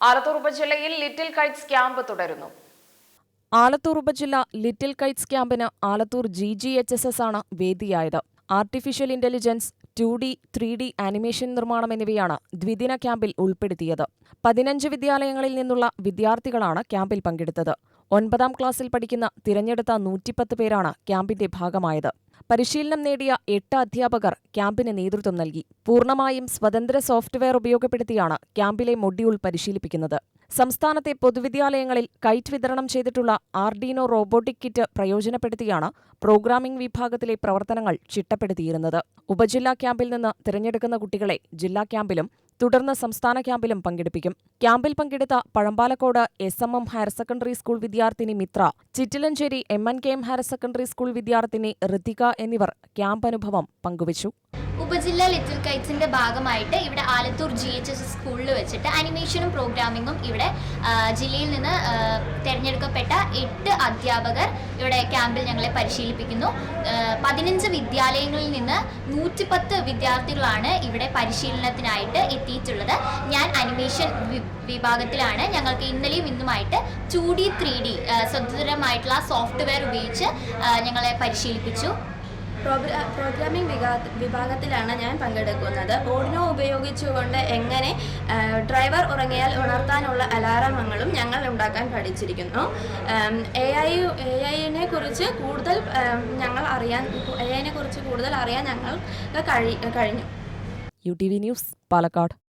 ആലത്തൂർ ഉപജില്ലയിൽ little Kites camp തുടരുന്നു. ആലത്തൂർ ഉപജില്ല ലിറ്റിൽ കൈറ്റ്സ് ക്യാമ്പിന് Alathur G G H S S ആണ് വേദിയായത്. Artificial intelligence two D three D animation നിർമ്മാണം എന്നിവയാണ് ദ്വിദിന ക്യാമ്പിൽ ഉൾപ്പെടുത്തിയത്. പതിനഞ്ച് വിദ്യാലയങ്ങളിൽ നിന്നുള്ള വിദ്യാർത്ഥികളാണ് ക്യാമ്പിൽ പങ്കെടുത്തത്. ഒൻപതാം ക്ലാസ്സിൽ പഠിക്കുന്ന തിരഞ്ഞെടുത്ത നൂറ്റിപ്പത്ത് പേരാണ് ക്യാമ്പിന്റെ ഭാഗമായത്. പരിശീലനം നേടിയ എട്ട് അധ്യാപകർ ക്യാമ്പിന് നേതൃത്വം നൽകി. പൂർണമായും സ്വതന്ത്ര സോഫ്റ്റ്വെയർ ഉപയോഗപ്പെടുത്തിയാണ് ക്യാമ്പിലെ മൊഡ്യൂൾ പരിശീലിപ്പിക്കുന്നത്. സംസ്ഥാനത്തെ പൊതുവിദ്യാലയങ്ങളിൽ കൈറ്റ് വിതരണം ചെയ്തിട്ടുള്ള ആർഡിനോ റോബോട്ടിക് കിറ്റ് പ്രയോജനപ്പെടുത്തിയാണ് പ്രോഗ്രാമിംഗ് വിഭാഗത്തിലെ പ്രവർത്തനങ്ങൾ ചിട്ടപ്പെടുത്തിയിരുന്നത്. ഉപജില്ലാ ക്യാമ്പിൽ നിന്ന് തിരഞ്ഞെടുക്കുന്ന കുട്ടികളെ ജില്ലാ ക്യാമ്പിലും തുടർന്ന് സംസ്ഥാന ക്യാമ്പിലും പങ്കെടുപ്പിക്കും. ക്യാമ്പിൽ പങ്കെടുത്ത Pazhampalakode S M M higher secondary school വിദ്യാർത്ഥിനി Mithra Chittilancheri M N K M higher secondary school വിദ്യാർത്ഥിനി ഋതിക എന്നിവർ ക്യാമ്പ് അനുഭവം പങ്കുവച്ചു. ഉപജില്ല ലിറ്റിൽ കൈറ്റ്സിന്റെ ഭാഗമായിട്ട് ഇവിടെ ആലത്തൂർ ജി എച്ച് എസ് സ്കൂളിൽ വെച്ചിട്ട് അനിമേഷനും പ്രോഗ്രാമിങ്ങും ഇവിടെ ജില്ലയിൽ നിന്ന് തിരഞ്ഞെടുക്കപ്പെട്ട എട്ട് അധ്യാപകർ ഇവിടെ ക്യാമ്പിൽ ഞങ്ങളെ പരിശീലിപ്പിക്കുന്നു. പതിനഞ്ച് വിദ്യാലയങ്ങളിൽ നിന്ന് നൂറ്റിപ്പത്ത് വിദ്യാർത്ഥികളാണ് ഇവിടെ പരിശീലനത്തിനായിട്ട് എത്തിയിട്ടുള്ളത്. ഞാൻ അനിമേഷൻ വിഭാഗത്തിലാണ്. ഞങ്ങൾക്ക് ഇന്നലെയും ഇന്നുമായിട്ട് ടു ഡി ത്രീ ഡി സ്വതന്ത്രമായിട്ടുള്ള സോഫ്റ്റ്വെയർ ഉപയോഗിച്ച് ഞങ്ങളെ പരിശീലിപ്പിച്ചു. പ്രോഗ്രാമിംഗ് വിഭാ- വിഭാഗത്തിലാണ് ഞാൻ പങ്കെടുക്കുന്നത്. ഓഡിനോ ഉപയോഗിച്ചുകൊണ്ട് എങ്ങനെ ഡ്രൈവർ ഉറങ്ങിയാൽ ഉണർത്താനുള്ള അലാറങ്ങളും ഞങ്ങൾ ഉണ്ടാക്കാൻ പഠിച്ചിരിക്കുന്നു. എ ഐ എ ഐനെ കുറിച്ച് കൂടുതൽ ഞങ്ങൾ അറിയാൻ എ ഐനെ കുറിച്ച് കൂടുതൽ അറിയാൻ ഞങ്ങൾ കഴി കഴിഞ്ഞു. U T V news Palakkad.